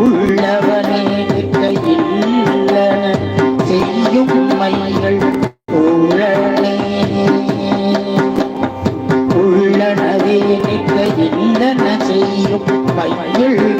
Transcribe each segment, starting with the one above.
உள்ளவனே கையில் செய்யும் மைகள் ஊழலே உள்ளனவே நிற்க செய்யும் மையில்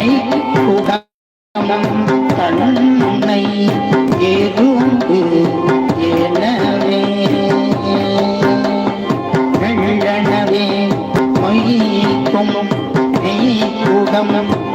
தன்னை உடமும் தன்னை எறும்பு எனவே வெள்ளனவே மொய்க்கும் நெய் உடமும்